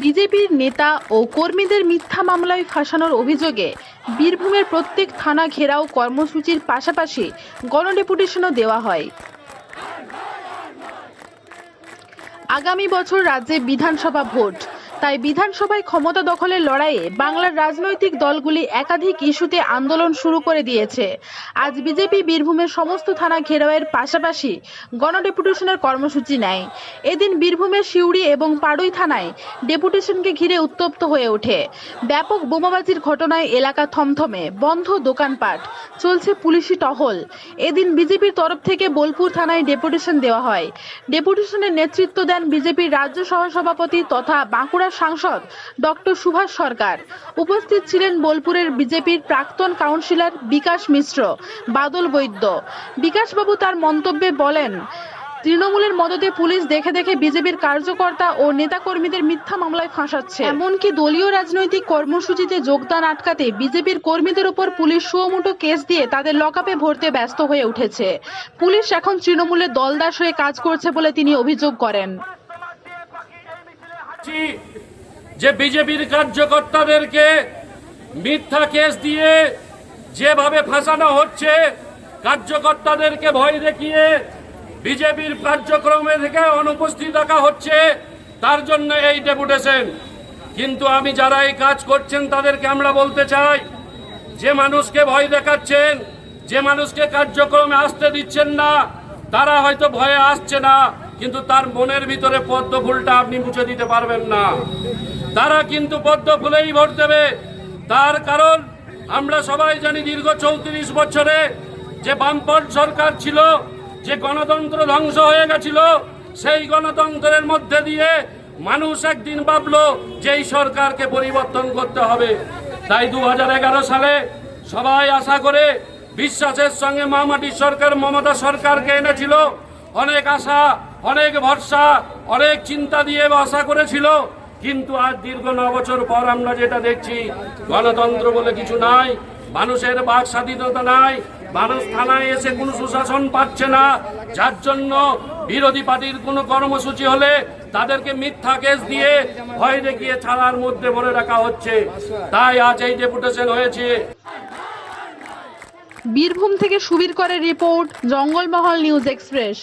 বিজেপির নেতা ও কর্মীদের মিথ্যা মামলায় ফাঁসানোর অভিযোগে বীরভূমের প্রত্যেক থানা ঘেরাও কর্মসূচির পাশাপাশি গণডেপুটেশনও দেওয়া হয়। আগামী বছর রাজ্যে বিধানসভা ভোট। তাই বিধানসভায় ক্ষমতা দখলের লড়াইয়ে বাংলার রাজনৈতিক দলগুলি একাধিক ইস্যুতে আন্দোলন শুরু করে দিয়েছে। আজ বিজেপি বীরভূমের সমস্ত থানা ঘেরাওয়ের পাশাপাশি গণডেপুটেশনের কর্মসূচি নেয়। এদিন বীরভূমের সিউড়ি এবং পাড়ুই থানায় ডেপুটেশনকে ঘিরে উত্তপ্ত হয়ে ওঠে। ব্যাপক বোমাবাজির ঘটনায় এলাকা থমথমে, বন্ধ দোকানপাট, চলছে পুলিশি টহল। এদিন বিজেপির তরফ থেকে বোলপুর থানায় ডেপুটেশন দেওয়া হয়। ডেপুটেশনের নেতৃত্ব দেন বিজেপির রাজ্য সহসভাপতি তথা বাঁকুড়া সাংসদ ডক্টর সুভাষ সরকার। উপস্থিত ছিলেন বোলপুরের বিজেপির প্রাক্তন কাউন্সিলর বিকাশ মিশ্র, বাদল বৈদ্য। বিকাশবাবু তার মন্তব্যে বলেন, তৃণমূলের মদতে পুলিশ দেখে দেখে বিজেপির কার্যকর্তা ও নেতাকর্মীদের মিথ্যা মামলায় ফাঁসাচ্ছে। এমনকি দলীয় রাজনৈতিক কর্মসূচিতে যোগদান আটকাতে বিজেপির কর্মীদের উপর পুলিশ সুমোটো কেস দিয়ে তাদের লকআপে ভরতে ব্যস্ত হয়ে উঠেছে। পুলিশ এখন তৃণমূলের দলদাস হয়ে কাজ করছে বলে তিনি অভিযোগ করেন। যে বিজেপির কার্যকর্তাদেরকে মিথ্যা কেস দিয়ে যেভাবে ফাঁসানো হচ্ছে, কার্যকর্তাদেরকে ভয় দেখিয়ে বিজেপির কার্যক্রমে থেকে অনুপস্থিত রাখা হচ্ছে, তার জন্য এই ডেপুটেশন। কিন্তু আমি যারা এই কাজ করছেন, তাদেরকে আমরা বলতে চাই, যে মানুষকে ভয় দেখাচ্ছেন, যে মানুষকে কার্যক্রমে আসতে দিচ্ছেন না, তারা হয়তো ভয়ে আসছে না, কিন্তু তার মনের ভিতরে পদ্ম ফুলটা আপনি মুছে দিতে পারবেন না। তারা কিন্তু পদ্ম ফুলেই ভোট দেবে। তার কারণ আমরা সবাই জানি দীর্ঘ চৌত্রিশ বছরে যে বামপন্থ সরকার ছিল, যে গণতন্ত্র ধ্বংস হয়ে গেছিল, সেই গণতন্ত্রের মধ্যে দিয়ে মানুষ একদিন ভাবলো যে এই সরকারকে পরিবর্তন করতে হবে। তাই দু হাজার এগারো সালে সবাই আশা করে বিশ্বাসের সঙ্গে মামাটির সরকার, মমতা সরকারকে এনেছিল। অনেক আশা, অনেক ভরসা, অনেক চিন্তা দিয়ে আশা করেছিল। কিন্তু আজ দীর্ঘ ন বছর পর আমরা যেটা দেখছি, গণতন্ত্র বলে কিছু নাই, মানুষের বাক স্বাধীনতা নাই, মানুষ থানায় এসে কোনো সুশাসন পাচ্ছে না। যার জন্য বিরোধী পার্টির কোনো কর্মসূচি হলে তাদেরকে মিথ্যা কেস দিয়ে ভয় দেখিয়ে ছাড়ার মধ্যে ভরে রাখা হচ্ছে। তাই আজ এই ডেপুটেশন হয়েছে। বীরভূম থেকে সুবীর করে রিপোর্ট, জঙ্গলমহল নিউজ এক্সপ্রেস।